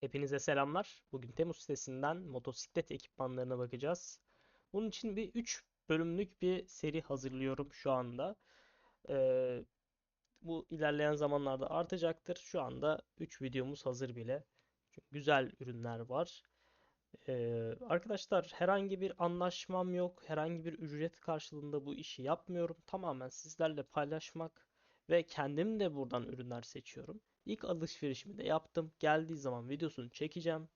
Hepinize selamlar. Bugün Temmuz sitesinden motosiklet ekipmanlarına bakacağız. Bunun için bir 3 bölümlük bir seri hazırlıyorum şu anda. Ee, bu ilerleyen zamanlarda artacaktır. Şu anda 3 videomuz hazır bile. Çünkü güzel ürünler var. Ee, arkadaşlar herhangi bir anlaşmam yok. Herhangi bir ücret karşılığında bu işi yapmıyorum. Tamamen sizlerle paylaşmak ve kendim de buradan ürünler seçiyorum. İlk alışverişimi de yaptım. Geldiği zaman videosunu çekeceğim.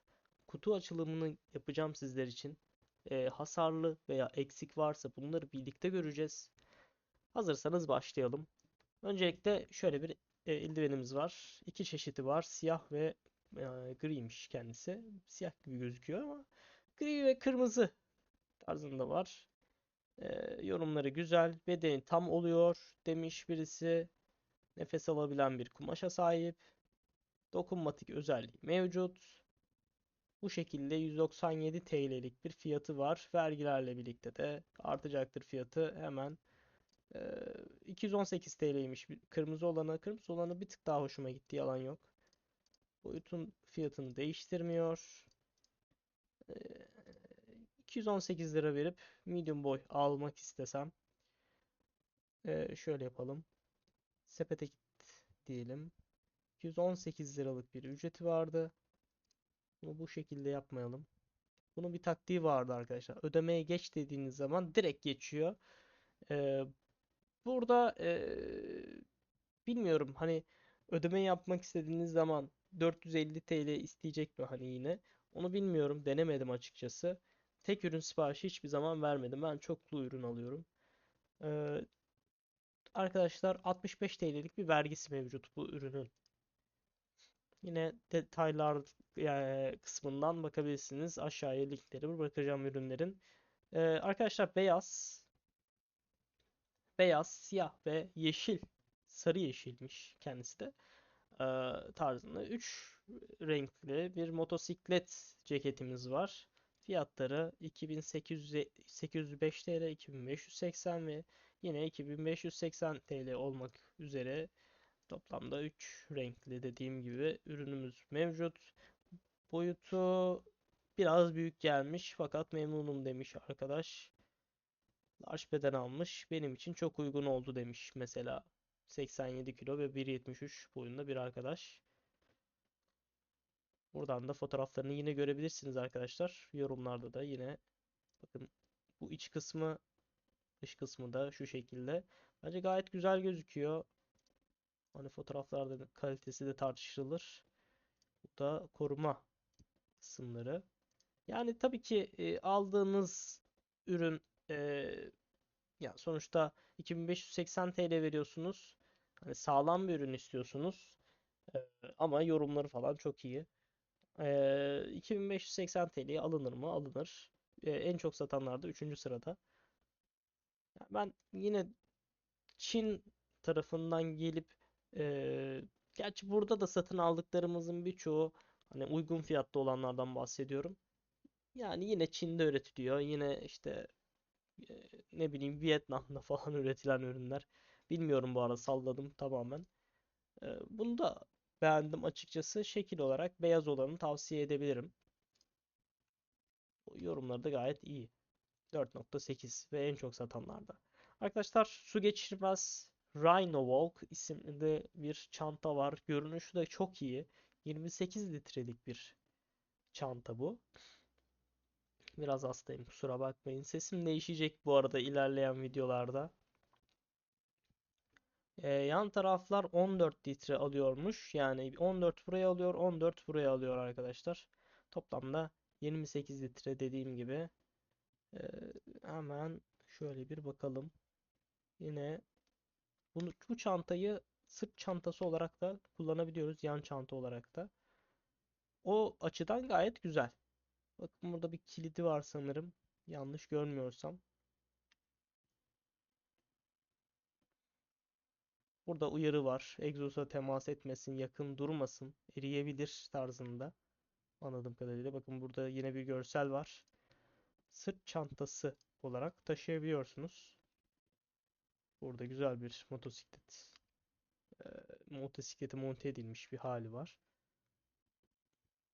Kutu açılımını yapacağım sizler için. Ee, hasarlı veya eksik varsa bunları birlikte göreceğiz. Hazırsanız başlayalım. Öncelikle şöyle bir e, eldivenimiz var. İki çeşidi var. Siyah ve e, griymiş kendisi. Siyah gibi gözüküyor ama gri ve kırmızı tarzında var. E, yorumları güzel. Bedeni tam oluyor demiş birisi. Nefes alabilen bir kumaşa sahip. Dokunmatik özelliği mevcut. Bu şekilde 197 TL'lik bir fiyatı var. Vergilerle birlikte de artacaktır fiyatı. Hemen e, 218 TL'ymiş kırmızı olanı. Kırmızı olanı bir tık daha hoşuma gitti. Yalan yok. Boyutun fiyatını değiştirmiyor. E, 218 lira verip medium boy almak istesem e, şöyle yapalım. Sepete git diyelim. 218 liralık bir ücreti vardı. Bunu bu şekilde yapmayalım. Bunun bir taktiği vardı arkadaşlar. Ödemeye geç dediğiniz zaman direkt geçiyor. Ee, burada ee, bilmiyorum hani ödeme yapmak istediğiniz zaman 450 TL isteyecek mi hani yine? Onu bilmiyorum. Denemedim açıkçası. Tek ürün siparişi hiçbir zaman vermedim. Ben çoklu ürün alıyorum. Ee, arkadaşlar 65 TL'lik bir vergisi mevcut bu ürünün. Yine detaylar e, kısmından bakabilirsiniz. Aşağıya linkleri bırakacağım ürünlerin. Ee, arkadaşlar beyaz, beyaz, siyah ve yeşil, sarı yeşilmiş kendisi de ee, tarzında 3 renkli bir motosiklet ceketimiz var. Fiyatları 2805 TL, 2580 ve yine 2580 TL olmak üzere Toplamda 3 renkli dediğim gibi ürünümüz mevcut. Boyutu biraz büyük gelmiş fakat memnunum demiş arkadaş. Large beden almış. Benim için çok uygun oldu demiş mesela. 87 kilo ve 1.73 boyunda bir arkadaş. Buradan da fotoğraflarını yine görebilirsiniz arkadaşlar. Yorumlarda da yine bakın bu iç kısmı dış kısmı da şu şekilde. Bence gayet güzel gözüküyor. Hani fotoğraflarda kalitesi de tartışılır. Bu da koruma kısımları. Yani tabii ki e, aldığınız ürün e, ya sonuçta 2580 TL veriyorsunuz. Hani sağlam bir ürün istiyorsunuz. E, ama yorumları falan çok iyi. E, 2580 TL'ye alınır mı? Alınır. E, en çok satanlar da 3. sırada. Ben yine Çin tarafından gelip ee, gerçi burada da satın aldıklarımızın birçoğu hani uygun fiyatlı olanlardan bahsediyorum. Yani yine Çin'de üretiliyor. Yine işte e, ne bileyim Vietnam'da falan üretilen ürünler. Bilmiyorum bu arada salladım tamamen. Ee, bunu da beğendim açıkçası. Şekil olarak beyaz olanı tavsiye edebilirim. Yorumları da gayet iyi. 4.8 ve en çok satanlarda. Arkadaşlar su geçirmez Rhino Walk isimli bir çanta var. Görünüşü de çok iyi. 28 litrelik bir çanta bu. Biraz hastayım kusura bakmayın. Sesim değişecek bu arada ilerleyen videolarda. Ee, yan taraflar 14 litre alıyormuş. Yani 14 buraya alıyor, 14 buraya alıyor arkadaşlar. Toplamda 28 litre dediğim gibi. Ee, hemen şöyle bir bakalım. Yine bunu, bu çantayı sırt çantası olarak da kullanabiliyoruz. Yan çanta olarak da. O açıdan gayet güzel. Bakın burada bir kilidi var sanırım. Yanlış görmüyorsam. Burada uyarı var. Egzoza temas etmesin, yakın durmasın, eriyebilir tarzında. Anladığım kadarıyla. Bakın burada yine bir görsel var. Sırt çantası olarak taşıyabiliyorsunuz. Burada güzel bir motosiklet e, motosiklete monte edilmiş bir hali var.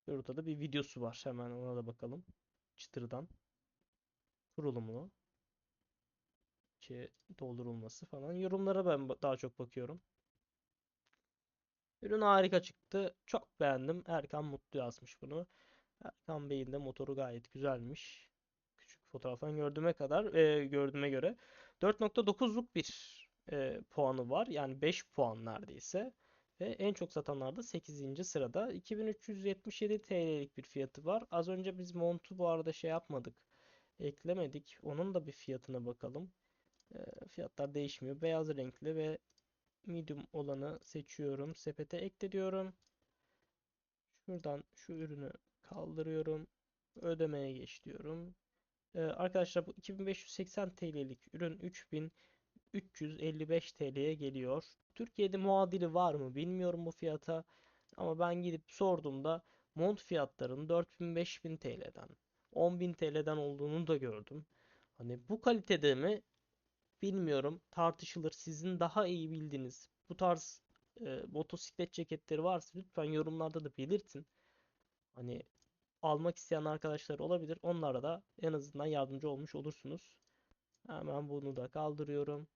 Burada da bir videosu var. Hemen ona da bakalım. Çıtırdan. Kurulumunu. doldurulması falan. Yorumlara ben daha çok bakıyorum. Ürün harika çıktı. Çok beğendim. Erkan Mutlu yazmış bunu. Erkan Bey'in de motoru gayet güzelmiş. Fotoğraftan gördüğüme kadar, e, gördüğüme göre 4.9'luk bir e, puanı var. Yani 5 puan neredeyse. Ve en çok satanlarda 8. sırada. 2377 TL'lik bir fiyatı var. Az önce biz montu bu arada şey yapmadık. Eklemedik. Onun da bir fiyatına bakalım. E, fiyatlar değişmiyor. Beyaz renkli ve medium olanı seçiyorum. Sepete ekle diyorum. Şuradan şu ürünü kaldırıyorum. Ödemeye geç diyorum. Ee, arkadaşlar bu 2580 TL'lik ürün 3355 TL'ye geliyor. Türkiye'de muadili var mı bilmiyorum bu fiyata. Ama ben gidip sorduğumda mont fiyatlarının 4000-5000 TL'den 10.000 TL'den olduğunu da gördüm. Hani bu kalitede mi bilmiyorum tartışılır. Sizin daha iyi bildiğiniz bu tarz e, motosiklet ceketleri varsa lütfen yorumlarda da belirtin. Hani almak isteyen arkadaşlar olabilir. Onlara da en azından yardımcı olmuş olursunuz. Hemen bunu da kaldırıyorum.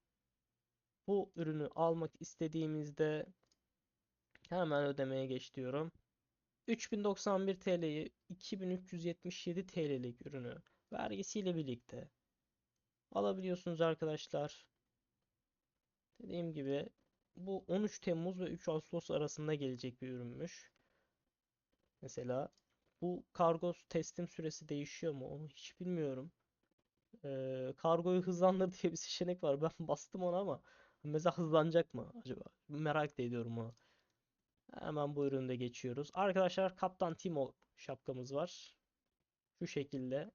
Bu ürünü almak istediğimizde hemen ödemeye geç diyorum. 3091 TL'yi 2377 TL'lik ürünü vergisiyle birlikte alabiliyorsunuz arkadaşlar. Dediğim gibi bu 13 Temmuz ve 3 Ağustos arasında gelecek bir ürünmüş. Mesela bu kargo teslim süresi değişiyor mu? Onu hiç bilmiyorum. Ee, kargoyu hızlandır diye bir seçenek var. Ben bastım ona ama mesela hızlanacak mı acaba? Merak ediyorum onu. Hemen bu üründe geçiyoruz. Arkadaşlar Kaptan Timo şapkamız var. Şu şekilde.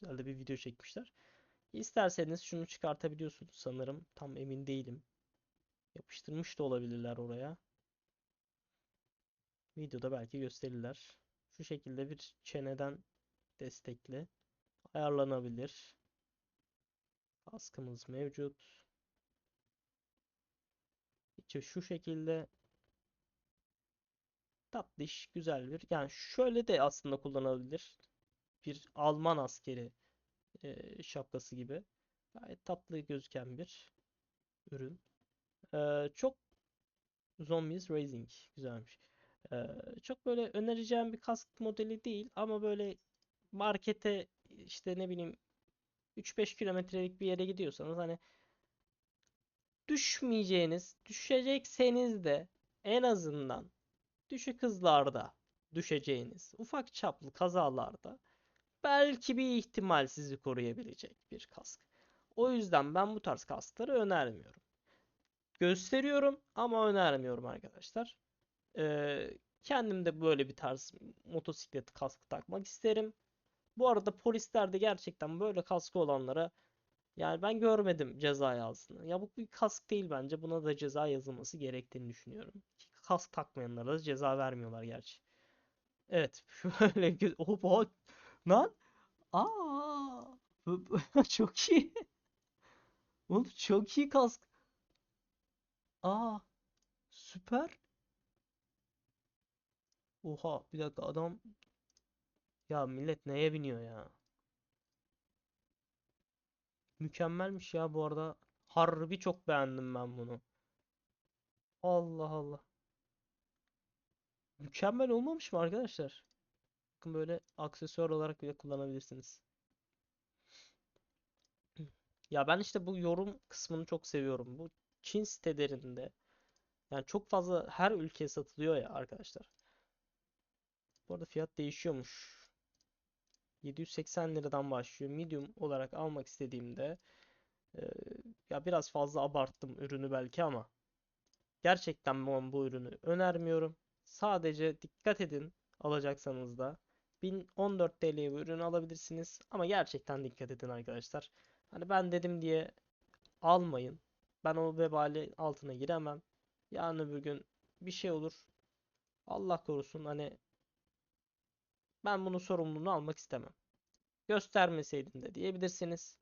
Güzel de bir video çekmişler. İsterseniz şunu çıkartabiliyorsunuz sanırım. Tam emin değilim. Yapıştırmış da olabilirler oraya. Videoda belki gösterirler. Şu şekilde bir çeneden destekli. Ayarlanabilir. Kaskımız mevcut. İçi şu şekilde tatlış, güzel bir. Yani şöyle de aslında kullanılabilir. Bir Alman askeri e, şapkası gibi. Gayet tatlı gözüken bir ürün. Ee, çok Zombies Racing güzelmiş. Çok böyle önereceğim bir kask modeli değil ama böyle markete işte ne bileyim 3-5 kilometrelik bir yere gidiyorsanız hani düşmeyeceğiniz, düşecekseniz de en azından düşük hızlarda düşeceğiniz ufak çaplı kazalarda belki bir ihtimal sizi koruyabilecek bir kask. O yüzden ben bu tarz kaskları önermiyorum. Gösteriyorum ama önermiyorum arkadaşlar. Ee, kendim de böyle bir tarz motosiklet kaskı takmak isterim. Bu arada polisler de gerçekten böyle kaskı olanlara yani ben görmedim ceza yazdığını. Ya bu bir kask değil bence. Buna da ceza yazılması gerektiğini düşünüyorum. Kask takmayanlara da ceza vermiyorlar gerçi. Evet. Şöyle gö- Oha. Lan. Aa. Çok iyi. Oğlum çok iyi kask. Aa. Süper. Oha. Bir dakika adam. Ya millet neye biniyor ya? Mükemmelmiş ya bu arada. Harbi çok beğendim ben bunu. Allah Allah. Mükemmel olmamış mı arkadaşlar? Bakın böyle aksesuar olarak bile kullanabilirsiniz. Ya ben işte bu yorum kısmını çok seviyorum. Bu Çin sitelerinde yani çok fazla her ülkeye satılıyor ya arkadaşlar. Bu arada fiyat değişiyormuş. 780 liradan başlıyor. Medium olarak almak istediğimde e, ya biraz fazla abarttım ürünü belki ama gerçekten ben bu ürünü önermiyorum. Sadece dikkat edin alacaksanız da 1014 TL'ye bu ürünü alabilirsiniz ama gerçekten dikkat edin arkadaşlar. Hani ben dedim diye almayın. Ben o vebali altına giremem. Yarın öbür gün bir şey olur. Allah korusun hani ben bunun sorumluluğunu almak istemem. Göstermeseydin de diyebilirsiniz.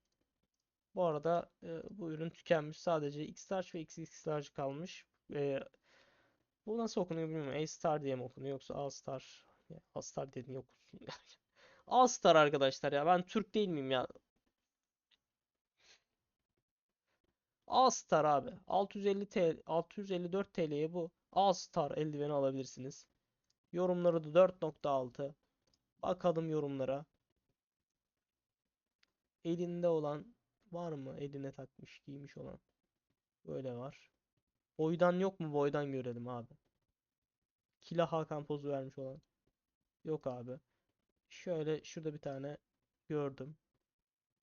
Bu arada e, bu ürün tükenmiş. Sadece X-Large ve XXL kalmış. E, bu nasıl okunuyor bilmiyorum. A-Star diye mi okunuyor yoksa A-Star Ya, Astar dedin yok. Astar arkadaşlar ya ben Türk değil miyim ya? Astar abi. 650 TL, 654 TL'ye bu Astar eldiveni alabilirsiniz. Yorumları da 4.6. Bakalım yorumlara. Elinde olan var mı? Eline takmış, giymiş olan. Böyle var. Boydan yok mu? Boydan görelim abi. Kila Hakan pozu vermiş olan. Yok abi. Şöyle şurada bir tane gördüm.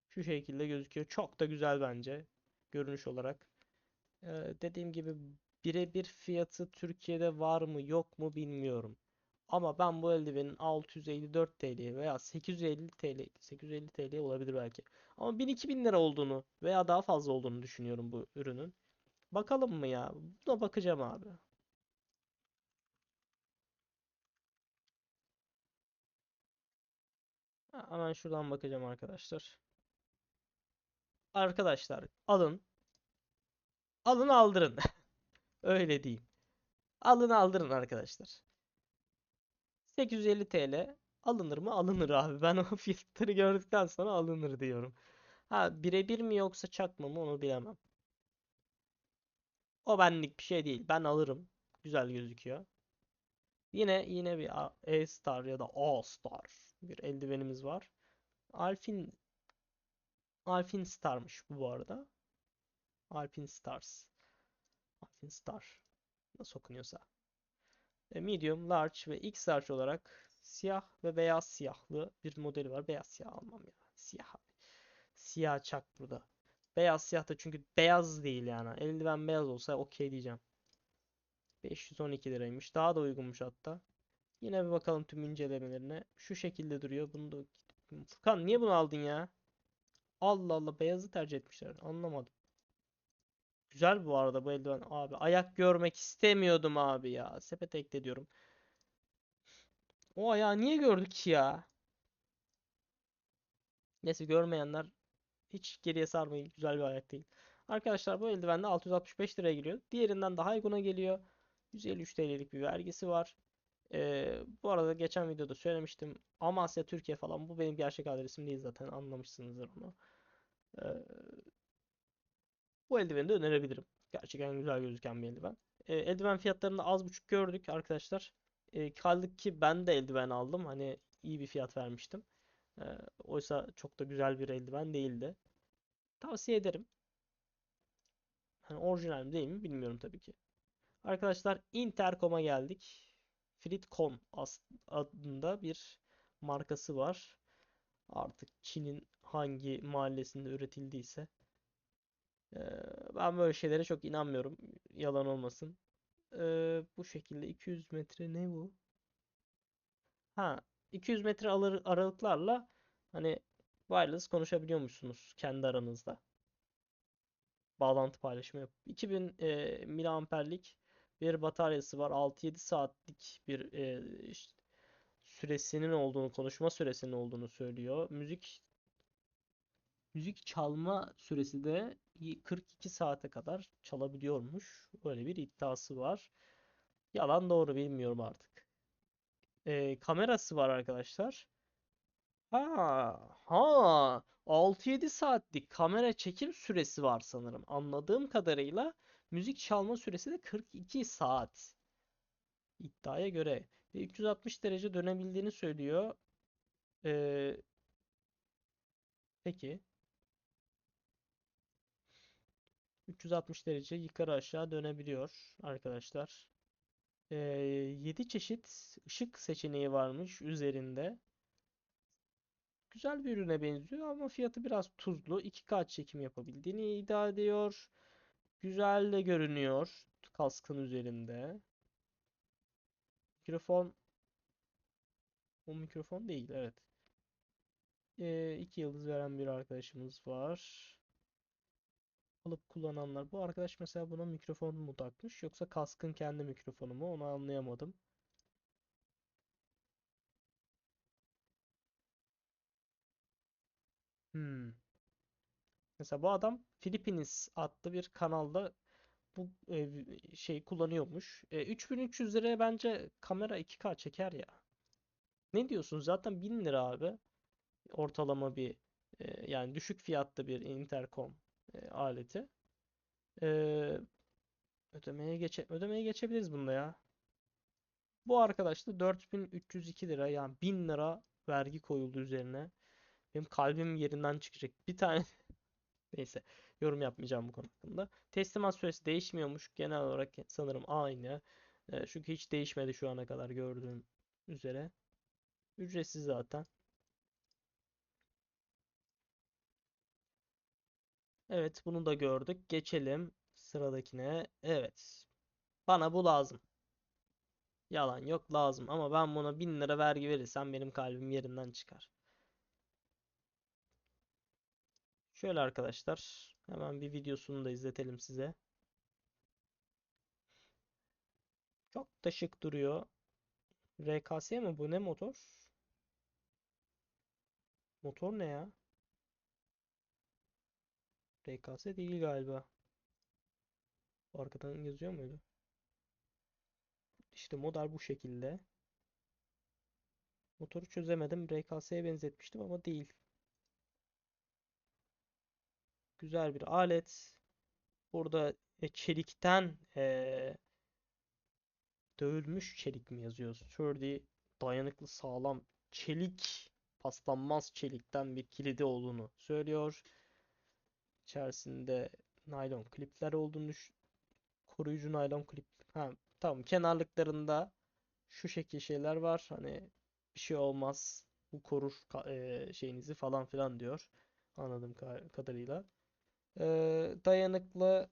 Şu şekilde gözüküyor. Çok da güzel bence. Görünüş olarak. Ee, dediğim gibi birebir fiyatı Türkiye'de var mı yok mu bilmiyorum. Ama ben bu eldivenin 654 TL veya 850 TL 850 TL olabilir belki. Ama 1000-2000 lira olduğunu veya daha fazla olduğunu düşünüyorum bu ürünün. Bakalım mı ya? Buna bakacağım abi. Hemen şuradan bakacağım arkadaşlar. Arkadaşlar alın. Alın aldırın. Öyle diyeyim. Alın aldırın arkadaşlar. 850 TL alınır mı? Alınır abi. Ben o fiyatları gördükten sonra alınır diyorum. Ha birebir mi yoksa çakma mı onu bilemem. O benlik bir şey değil. Ben alırım. Güzel gözüküyor. Yine yine bir A- E-Star ya da A-Star bir eldivenimiz var. Alpin Alpin Star'mış bu bu arada. Alpin Stars. Alpin Star. Nasıl okunuyorsa. E, Medium, large ve X large olarak siyah ve beyaz siyahlı bir modeli var. Beyaz siyah almam ya. Siyah abi. Siyah çak burada. Beyaz siyah da çünkü beyaz değil yani. Eldiven beyaz olsa okey diyeceğim. 512 liraymış. Daha da uygunmuş hatta. Yine bir bakalım tüm incelemelerine. Şu şekilde duruyor. Bunu da Furkan niye bunu aldın ya? Allah Allah beyazı tercih etmişler. Anlamadım. Güzel bu arada bu eldiven abi. Ayak görmek istemiyordum abi ya. Sepete ekle diyorum. O ayağı niye gördük ya? Neyse görmeyenler hiç geriye sarmayın. Güzel bir ayak değil. Arkadaşlar bu eldiven de 665 liraya giriyor. Diğerinden daha uyguna geliyor. 153 TL'lik bir vergisi var. Ee, bu arada geçen videoda söylemiştim. Amasya Türkiye falan bu benim gerçek adresim değil zaten anlamışsınızdır onu. Ee, bu eldiveni de önerebilirim. Gerçekten güzel gözüken bir eldiven. Ee, eldiven fiyatlarını az buçuk gördük arkadaşlar. Ee, kaldık ki ben de eldiven aldım. Hani iyi bir fiyat vermiştim. Ee, oysa çok da güzel bir eldiven değildi. Tavsiye ederim. Hani orijinal mi değil mi bilmiyorum tabii ki. Arkadaşlar Intercom'a geldik. Fritcom adında bir markası var. Artık Çin'in hangi mahallesinde üretildiyse. Ee, ben böyle şeylere çok inanmıyorum. Yalan olmasın. Ee, bu şekilde 200 metre ne bu? Ha, 200 metre aralıklarla hani wireless konuşabiliyormuşsunuz kendi aranızda. Bağlantı paylaşımı yap. 2000 e, miliamperlik bir bataryası var. 6-7 saatlik bir e, işte süresinin olduğunu, konuşma süresinin olduğunu söylüyor. Müzik müzik çalma süresi de 42 saate kadar çalabiliyormuş. Böyle bir iddiası var. Yalan doğru bilmiyorum artık. E, kamerası var arkadaşlar. Ha, ha, 6-7 saatlik kamera çekim süresi var sanırım. Anladığım kadarıyla müzik çalma süresi de 42 saat. İddiaya göre. Ve 360 derece dönebildiğini söylüyor. Ee, peki. 360 derece yukarı aşağı dönebiliyor arkadaşlar. Ee, 7 çeşit ışık seçeneği varmış üzerinde. Güzel bir ürüne benziyor ama fiyatı biraz tuzlu. 2K çekim yapabildiğini iddia ediyor. Güzel de görünüyor kaskın üzerinde. Mikrofon o mikrofon değil evet. Ee, iki yıldız veren bir arkadaşımız var. Alıp kullananlar. Bu arkadaş mesela buna mikrofon mu takmış yoksa kaskın kendi mikrofonu mu onu anlayamadım. Hmm. Mesela bu adam Philippines adlı bir kanalda bu e, şey kullanıyormuş. E, 3300 liraya bence kamera 2K çeker ya. Ne diyorsun? Zaten 1000 lira abi. Ortalama bir e, yani düşük fiyatlı bir intercom e, aleti. E, ödemeye geçe ödemeye geçebiliriz bunda ya. Bu arkadaş da 4302 lira yani 1000 lira vergi koyuldu üzerine. Benim kalbim yerinden çıkacak. Bir tane neyse yorum yapmayacağım bu konu hakkında. Teslimat süresi değişmiyormuş. Genel olarak sanırım aynı. E, çünkü hiç değişmedi şu ana kadar gördüğüm üzere. Ücretsiz zaten. Evet bunu da gördük. Geçelim sıradakine. Evet. Bana bu lazım. Yalan yok lazım ama ben buna 1000 lira vergi verirsem benim kalbim yerinden çıkar. Şöyle arkadaşlar hemen bir videosunu da izletelim size. Çok da şık duruyor. RKS mi bu ne motor? Motor ne ya? RKS değil galiba. Arkadan yazıyor muydu? İşte model bu şekilde. Motoru çözemedim. RKS'ye benzetmiştim ama değil. Güzel bir alet. Burada e, çelikten e, dövülmüş çelik mi yazıyor? Sturdy, dayanıklı, sağlam çelik, paslanmaz çelikten bir kilidi olduğunu söylüyor. İçerisinde naylon klipler olduğunu düş koruyucu naylon klip. Ha, tamam kenarlıklarında şu şekil şeyler var. Hani bir şey olmaz. Bu korur e, şeyinizi falan filan diyor. Anladığım kadarıyla. E, dayanıklı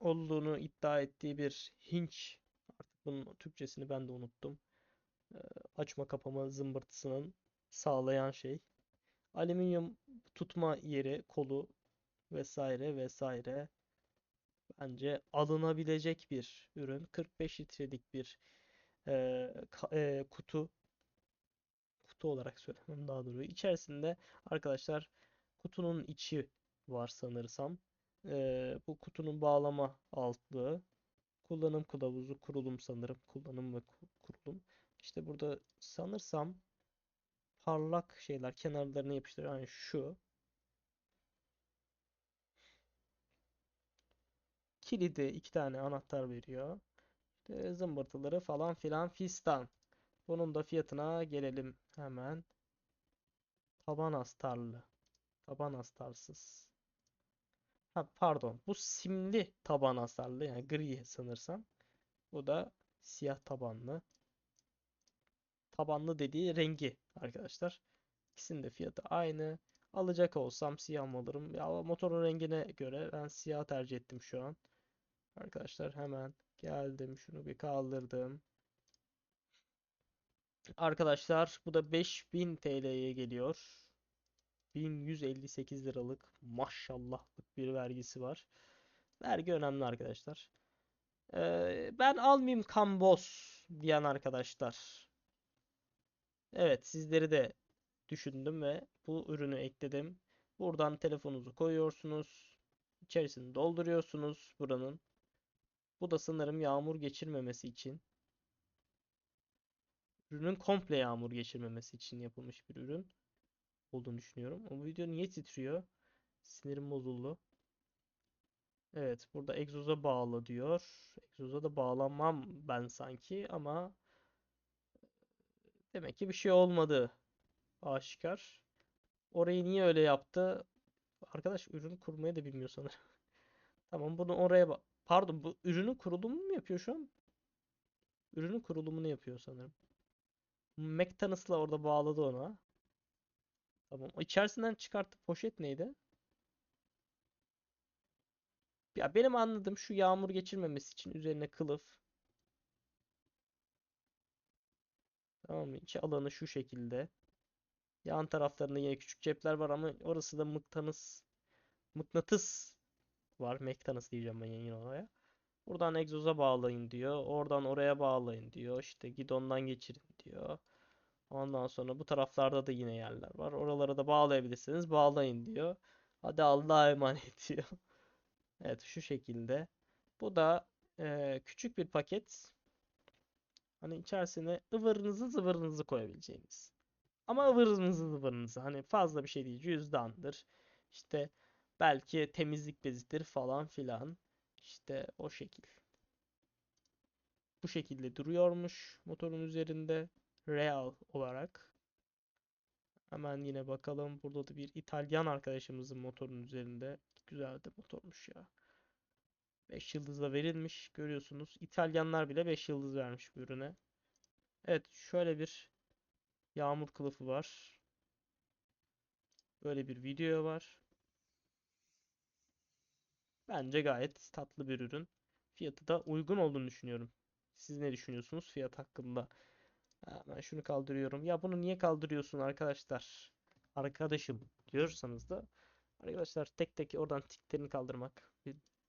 olduğunu iddia ettiği bir hinç. Artık bunun Türkçesini ben de unuttum. E, açma kapama zımbırtısının sağlayan şey. Alüminyum tutma yeri, kolu vesaire vesaire. Bence alınabilecek bir ürün. 45 litrelik bir e, e, kutu kutu olarak söylemem daha doğru. İçerisinde arkadaşlar kutunun içi var sanırsam. E, bu kutunun bağlama altlığı, kullanım kılavuzu, kurulum sanırım. Kullanım ve kurulum. İşte burada sanırsam parlak şeyler kenarlarına yapıştırıyor. Yani şu. Kilidi iki tane anahtar veriyor. İşte zımbırtıları falan filan fistan. Bunun da fiyatına gelelim hemen. Taban astarlı. Taban astarsız. Ha, pardon. Bu simli taban astarlı. Yani gri sanırsam. Bu da siyah tabanlı. Tabanlı dediği rengi arkadaşlar. İkisinin de fiyatı aynı. Alacak olsam siyah mı alırım? Ya motorun rengine göre ben siyah tercih ettim şu an. Arkadaşlar hemen geldim. Şunu bir kaldırdım. Arkadaşlar bu da 5000 TL'ye geliyor. 1158 liralık maşallahlık bir vergisi var. Vergi önemli arkadaşlar. Ee, ben almayayım kambos diyen arkadaşlar. Evet sizleri de düşündüm ve bu ürünü ekledim. Buradan telefonunuzu koyuyorsunuz. İçerisini dolduruyorsunuz buranın. Bu da sanırım yağmur geçirmemesi için. Ürünün komple yağmur geçirmemesi için yapılmış bir ürün olduğunu düşünüyorum. O video niye titriyor? Sinirim bozuldu. Evet, burada egzoza bağlı diyor. Egzoza da bağlanmam ben sanki ama demek ki bir şey olmadı. Aşikar. Orayı niye öyle yaptı? Arkadaş ürün kurmayı da bilmiyor sanırım. Tamam bunu oraya. Pardon bu ürünün kurulumunu mu yapıyor şu an? Ürünün kurulumunu yapıyor sanırım. McTanus'la orada bağladı ona. Tamam. İçerisinden çıkarttığı poşet neydi? Ya benim anladığım şu yağmur geçirmemesi için üzerine kılıf. Tamam mı? İçi alanı şu şekilde. Yan taraflarında yine küçük cepler var ama orası da mıknatıs mıknatıs var. McTanus diyeceğim ben yine oraya. Buradan egzoza bağlayın diyor. Oradan oraya bağlayın diyor. İşte gidondan geçirin diyor. Ondan sonra bu taraflarda da yine yerler var. Oralara da bağlayabilirsiniz. Bağlayın diyor. Hadi Allah'a emanet diyor. Evet şu şekilde. Bu da e, küçük bir paket. Hani içerisine ıvırınızı zıvırınızı koyabileceğiniz. Ama ıvırınızı zıvırınızı hani fazla bir şey değil. Cüzdandır. İşte belki temizlik bezidir falan filan. İşte o şekil. Bu şekilde duruyormuş motorun üzerinde. Real olarak. Hemen yine bakalım. Burada da bir İtalyan arkadaşımızın motorun üzerinde. Güzel de motormuş ya. 5 yıldızla verilmiş. Görüyorsunuz. İtalyanlar bile 5 yıldız vermiş bu ürüne. Evet şöyle bir yağmur kılıfı var. Böyle bir video var. Bence gayet tatlı bir ürün. Fiyatı da uygun olduğunu düşünüyorum. Siz ne düşünüyorsunuz fiyat hakkında? Hemen şunu kaldırıyorum. Ya bunu niye kaldırıyorsun arkadaşlar? Arkadaşım diyorsanız da arkadaşlar tek tek oradan tiklerini kaldırmak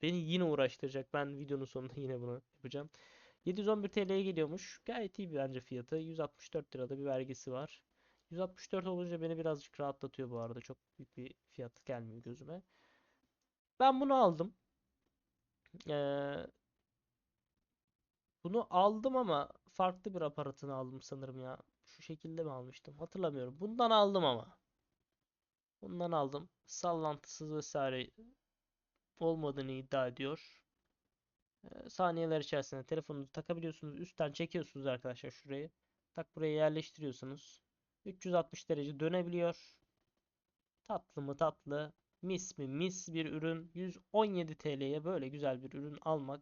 beni yine uğraştıracak. Ben videonun sonunda yine bunu yapacağım. 711 TL'ye geliyormuş. Gayet iyi bence fiyatı. 164 lirada bir vergisi var. 164 olunca beni birazcık rahatlatıyor bu arada. Çok büyük bir fiyat gelmiyor gözüme. Ben bunu aldım. Ee, bunu aldım ama farklı bir aparatını aldım sanırım ya. Şu şekilde mi almıştım? Hatırlamıyorum. Bundan aldım ama. Bundan aldım. Sallantısız vesaire olmadığını iddia ediyor. Ee, saniyeler içerisinde telefonunuzu takabiliyorsunuz. Üstten çekiyorsunuz arkadaşlar şurayı. Tak buraya yerleştiriyorsunuz. 360 derece dönebiliyor. Tatlı mı tatlı. Mis mi mis bir ürün. 117 TL'ye böyle güzel bir ürün almak.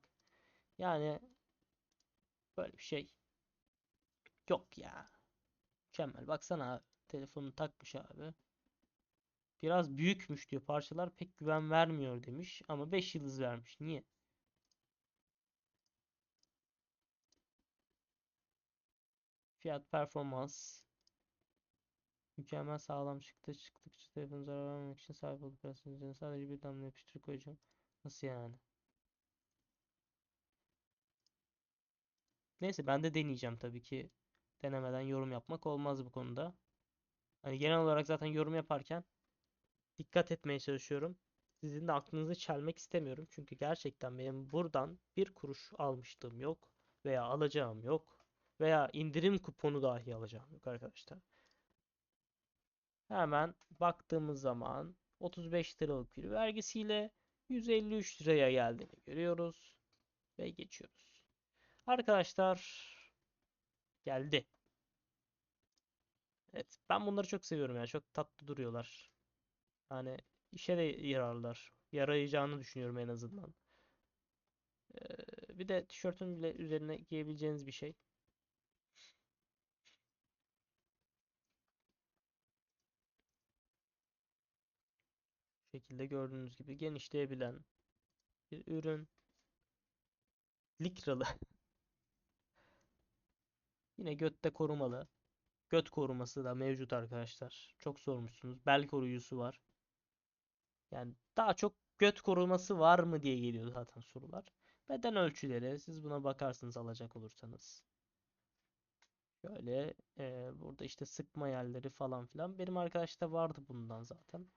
Yani böyle bir şey yok ya. Mükemmel. Baksana. Telefonu takmış abi. Biraz büyükmüş diyor. Parçalar pek güven vermiyor demiş. Ama 5 yıldız vermiş. Niye? Fiyat performans. Mükemmel sağlam çıktı. Çıktıkça telefonu zarar vermemek için sahip olduk. Personelin sadece bir damla yapıştır koyacağım. Nasıl yani? Neyse ben de deneyeceğim tabii ki. Denemeden yorum yapmak olmaz bu konuda. Hani genel olarak zaten yorum yaparken dikkat etmeye çalışıyorum. Sizin de aklınızı çelmek istemiyorum. Çünkü gerçekten benim buradan bir kuruş almışlığım yok. Veya alacağım yok. Veya indirim kuponu dahi alacağım yok arkadaşlar. Hemen baktığımız zaman 35 liralık bir vergisiyle 153 liraya geldiğini görüyoruz. Ve geçiyoruz. Arkadaşlar geldi. Evet ben bunları çok seviyorum ya. Çok tatlı duruyorlar. Yani işe de yararlar. Yarayacağını düşünüyorum en azından. Ee, bir de tişörtün bile üzerine giyebileceğiniz bir şey. şekilde gördüğünüz gibi genişleyebilen bir ürün. Likralı. Yine götte korumalı. Göt koruması da mevcut arkadaşlar. Çok sormuşsunuz. Bel koruyucusu var. Yani daha çok göt koruması var mı diye geliyor zaten sorular. Beden ölçüleri siz buna bakarsınız alacak olursanız. Şöyle e, burada işte sıkma yerleri falan filan. Benim arkadaşta vardı bundan zaten.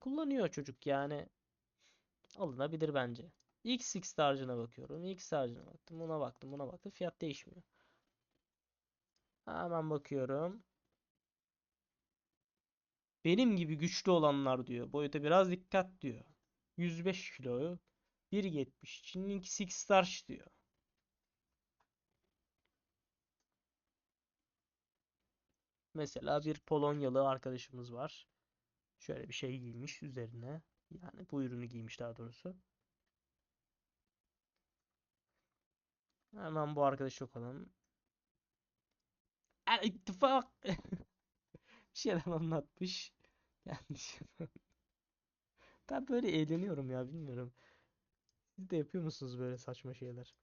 Kullanıyor çocuk yani. Alınabilir bence. X harcına bakıyorum. X harcına baktım. Buna baktım. Buna baktım. Fiyat değişmiyor. Hemen bakıyorum. Benim gibi güçlü olanlar diyor. Boyuta biraz dikkat diyor. 105 kiloyu 1.70. Çin'inki Six Starch diyor. Mesela bir Polonyalı arkadaşımız var. Şöyle bir şey giymiş üzerine. Yani bu ürünü giymiş daha doğrusu. Hemen bu arkadaşı okalım. El ittifak şeyler anlatmış. Yanlış. Ben böyle eğleniyorum ya bilmiyorum. Siz de yapıyor musunuz böyle saçma şeyler?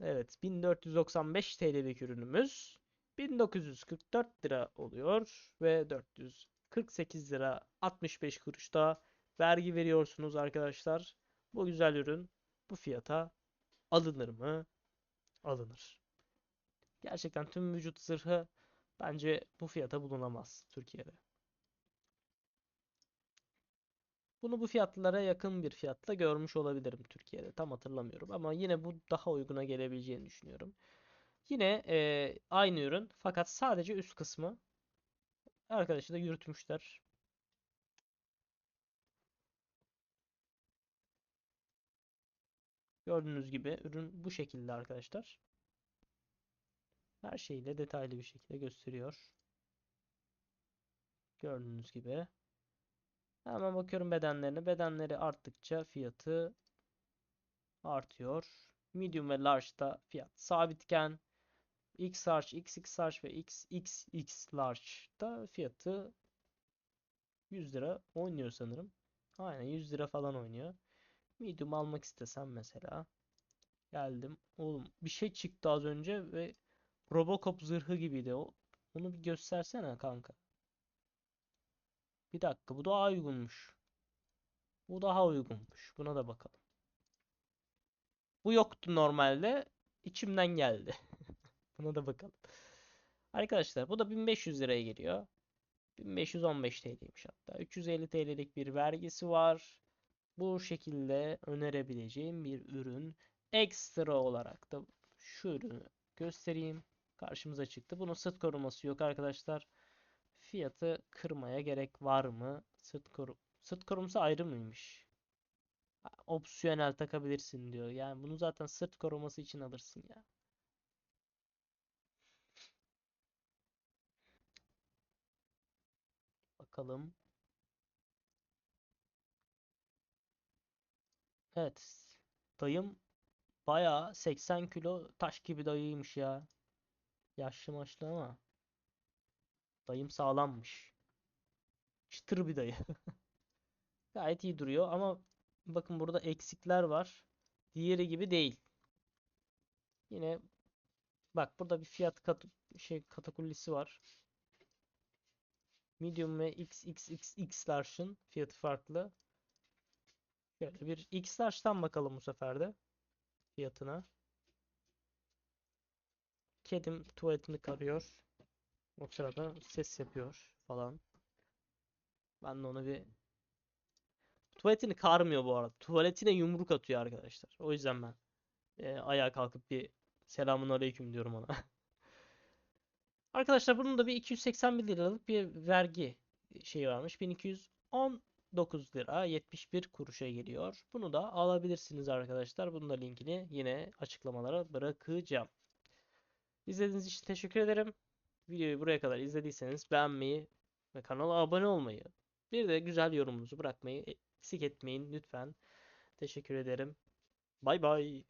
Evet 1495 TL'lik ürünümüz 1944 lira oluyor ve 448 lira 65 kuruşta vergi veriyorsunuz arkadaşlar. Bu güzel ürün bu fiyata alınır mı? Alınır. Gerçekten tüm vücut zırhı bence bu fiyata bulunamaz Türkiye'de. Bunu bu fiyatlara yakın bir fiyatla görmüş olabilirim Türkiye'de. Tam hatırlamıyorum ama yine bu daha uyguna gelebileceğini düşünüyorum. Yine e, aynı ürün fakat sadece üst kısmı arkadaşı da yürütmüşler. Gördüğünüz gibi ürün bu şekilde arkadaşlar. Her şeyiyle detaylı bir şekilde gösteriyor. Gördüğünüz gibi. Hemen bakıyorum bedenlerine. Bedenleri arttıkça fiyatı artıyor. Medium ve large'da fiyat sabitken X large, XX large ve XXX large'da fiyatı 100 lira oynuyor sanırım. Aynen 100 lira falan oynuyor. Medium almak istesem mesela. Geldim. Oğlum bir şey çıktı az önce ve Robocop zırhı gibiydi. O, onu bir göstersene kanka. Bir dakika bu daha uygunmuş. Bu daha uygunmuş. Buna da bakalım. Bu yoktu normalde. İçimden geldi. Buna da bakalım. Arkadaşlar bu da 1500 liraya geliyor. 1515 TL'ymiş hatta. 350 TL'lik bir vergisi var. Bu şekilde önerebileceğim bir ürün. Ekstra olarak da şu ürünü göstereyim. Karşımıza çıktı. Bunun sırt koruması yok arkadaşlar. Fiyatı kırmaya gerek var mı? Sırt koru sırt koruması ayrı mıymış? Opsiyonel takabilirsin diyor. Yani bunu zaten sırt koruması için alırsın ya. Bakalım. Evet. Dayım bayağı 80 kilo taş gibi dayıymış ya. Yaşlı maçlı ama dayım sağlammış. Çıtır bir dayı. Gayet iyi duruyor ama bakın burada eksikler var. Diğeri gibi değil. Yine bak burada bir fiyat kat şey katakullisi var. Medium ve XXXX large'ın fiyatı farklı. Şöyle bir X large'dan bakalım bu sefer de fiyatına. Kedim tuvaletini karıyor. O sırada ses yapıyor falan. Ben de ona bir tuvaletini karmıyor bu arada. Tuvaletine yumruk atıyor arkadaşlar. O yüzden ben e, ayağa kalkıp bir selamun aleyküm diyorum ona. Arkadaşlar bunun da bir 281 liralık bir vergi şeyi varmış. 1219 lira 71 kuruşa geliyor. Bunu da alabilirsiniz arkadaşlar. Bunun da linkini yine açıklamalara bırakacağım. İzlediğiniz için teşekkür ederim. Videoyu buraya kadar izlediyseniz beğenmeyi ve kanala abone olmayı, bir de güzel yorumunuzu bırakmayı eksik etmeyin lütfen. Teşekkür ederim. Bay bay.